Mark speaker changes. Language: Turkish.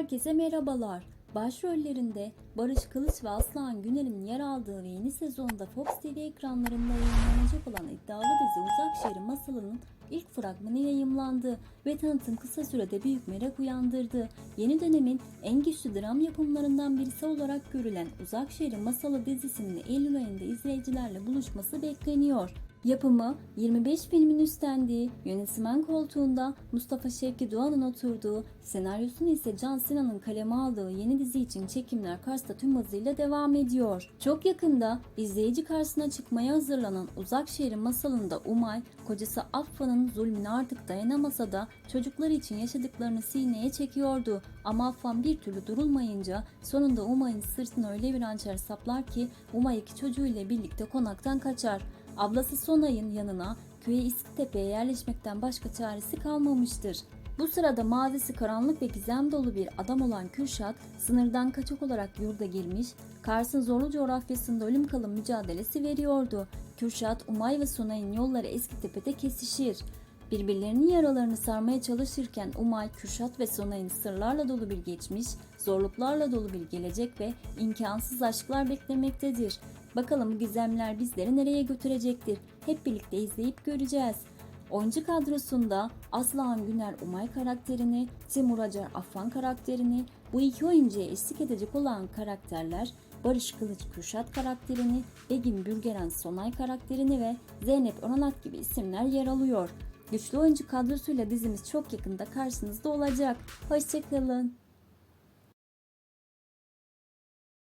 Speaker 1: Herkese merhabalar. Başrollerinde Barış Kılıç ve Aslan Güner'in yer aldığı ve yeni sezonda Fox TV ekranlarında yayınlanacak olan iddialı dizi Uzak Şehir Masalı'nın ilk fragmanı yayımlandı ve tanıtım kısa sürede büyük merak uyandırdı. Yeni dönemin en güçlü dram yapımlarından birisi olarak görülen Uzak Şehir Masalı dizisinin Eylül ayında izleyicilerle buluşması bekleniyor. Yapımı 25 filmin üstlendiği, yönetmen koltuğunda Mustafa Şevki Doğan'ın oturduğu, senaryosunu ise Can Sinan'ın kaleme aldığı yeni dizi için çekimler Kars'ta tüm hızıyla devam ediyor. Çok yakında izleyici karşısına çıkmaya hazırlanan Uzak Şehrin masalında Umay, kocası Affa'nın zulmüne artık dayanamasa da çocukları için yaşadıklarını sineye çekiyordu. Ama Affan bir türlü durulmayınca sonunda Umay'ın sırtına öyle bir hançer saplar ki Umay iki çocuğuyla birlikte konaktan kaçar. Ablası Sonay'ın yanına köye İskitepe'ye yerleşmekten başka çaresi kalmamıştır. Bu sırada mazisi karanlık ve gizem dolu bir adam olan Kürşat, sınırdan kaçak olarak yurda girmiş, Kars'ın zorlu coğrafyasında ölüm kalım mücadelesi veriyordu. Kürşat, Umay ve Sonay'ın yolları Eskitepe'de kesişir. Birbirlerinin yaralarını sarmaya çalışırken Umay, Kürşat ve Sonay'ın sırlarla dolu bir geçmiş, zorluklarla dolu bir gelecek ve imkansız aşklar beklemektedir. Bakalım bu gizemler bizleri nereye götürecektir? Hep birlikte izleyip göreceğiz. Oyuncu kadrosunda Aslıhan Güner Umay karakterini, Timur Acar Affan karakterini, bu iki oyuncuya eşlik edecek olan karakterler Barış Kılıç Kürşat karakterini, Begüm Bülgeren Sonay karakterini ve Zeynep Oranat gibi isimler yer alıyor. Güçlü oyuncu kadrosuyla dizimiz çok yakında karşınızda olacak. Hoşçakalın.